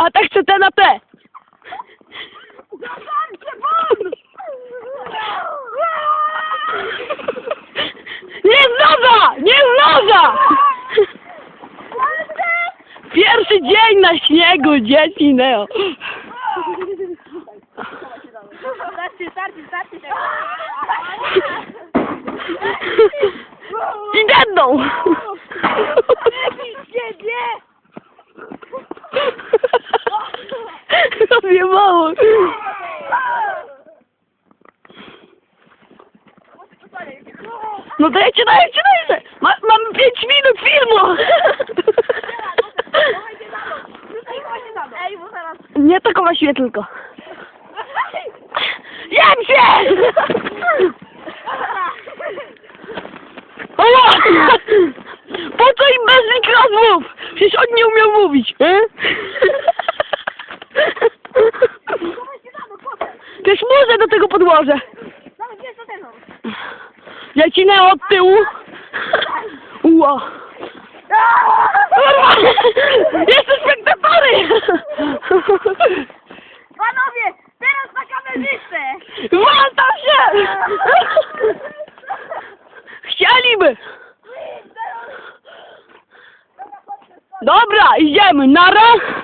A tak chcę te na te. Zobaczcie, bum! Nie znoza! Nie znoza! Pierwszy dzień na śniegu, dzieci, Neo. Starczy, starczy, starczy. I dedną! Robię mało. No dajcie, dajcie, dajcie! Ma, mamy 5 minut filmu! Nie taką na siłę tylko. Jem się! Oła! Po co im bez mikrofów? Przecież on nie umiał mówić. E? Też muszę do tego podłożę. Ten Ja cinę od tyłu. Ua. Jeszcze spektatory! Panowie, teraz na kamerzystę! Waltam się! Chcieliby! Dobra, idziemy. Nara!